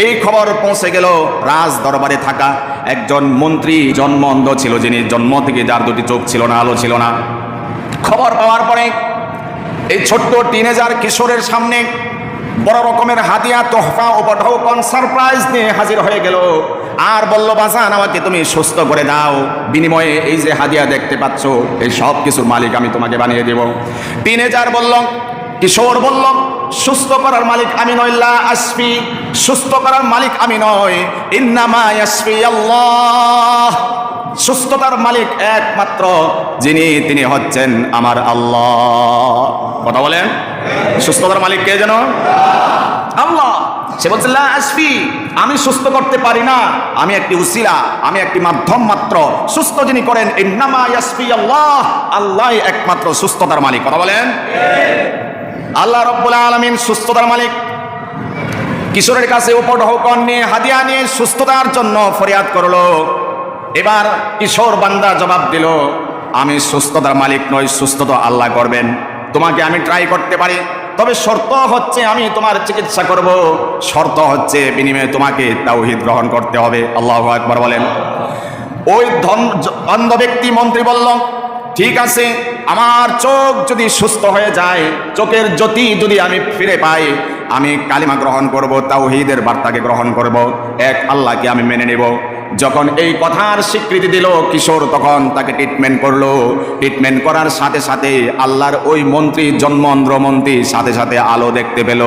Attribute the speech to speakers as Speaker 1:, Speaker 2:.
Speaker 1: এই খবর পৌঁছে গেল রাজ দরবারে থাকা একজন মন্ত্রী জন্ম অন্ধ ছিল, যিনি জন্ম থেকে যার দুটি চোখ ছিল না, আলো ছিল না। খবর পাওয়ার পরে এই ছোট্ট টিনেজার কিশোরের সামনে বড় রকমের হাতিয়া, তোহফা, উপঢৌকন সারপ্রাইজ নিয়ে হাজির হয়ে গেল। আর বলল, বাজান, আমাকে তুমি সুস্থ করে দাও। বিনিময়ে এই যে হাদিয়া দেখতে পাচ্ছ, এই সব কিছুর মালিক আমি তোমাকে বানিয়ে দেব। টিনেজার বলল, কিশোর বলল সুস্থ করার মালিক আমি নইল্লা আসফি। সুস্থ করার মালিক আমি নয় ইন্নামা আসফি আল্লাহ। সুস্থতার মালিক একমাত্র যিনি, তিনি হচ্ছেন আমার আল্লাহ। কথা বলেন। সুস্থতার মালিক কে যেন? আল্লাহ। সে বলছে, লা আসফি, আমি সুস্থ করতে পারি না। আমি একটি উসিলা, আমি একটি মাধ্যম মাত্র। সুস্থ যিনি করেন, ইন্নামা ইয়াসফি আল্লাহ। আল্লাহ একমাত্র সুস্থতার মালিক। কথা বলেন। আল্লাহ রব্বুল আলমিন সুস্থতার মালিক। কিশোরের কাছে উপঢৌকন নিয়ে হাদিয়া নিয়ে সুস্থতার জন্য ফরিয়াদ করল। এবার কিশোর বান্দা জবাব দিল, আমি সুস্থতার মালিক নই, সুস্থ তো আল্লাহ করবেন। তোমাকে আমি ট্রাই করতে পারি। তবে শর্ত হচ্ছে আমি তোমার চিকিৎসা করব। শর্ত হচ্ছে বিনিময়ে তোমাকে তাওহিদ গ্রহণ করতে হবে। আল্লাহ একবার বলেন। ওই ধন অন্ধ ব্যক্তি মন্ত্রী বলল ঠিক আছে, আমার চোখ যদি সুস্থ হয়ে যায়, চোখের জ্যোতি যদি আমি ফিরে পাই, আমি কালিমা গ্রহণ করব, তাওহীদের বার্তাকে গ্রহণ করব, এক আল্লাহকে আমি মেনে নেব। যখন এই কথার স্বীকৃতি দিল কিশোর, তখন তাকে ট্রিটমেন্ট করল। ট্রিটমেন্ট করার সাথে সাথে আল্লাহর ওই মন্ত্রী, জন্ম মন্ত্রী সাথে সাথে আলো দেখতে পেল।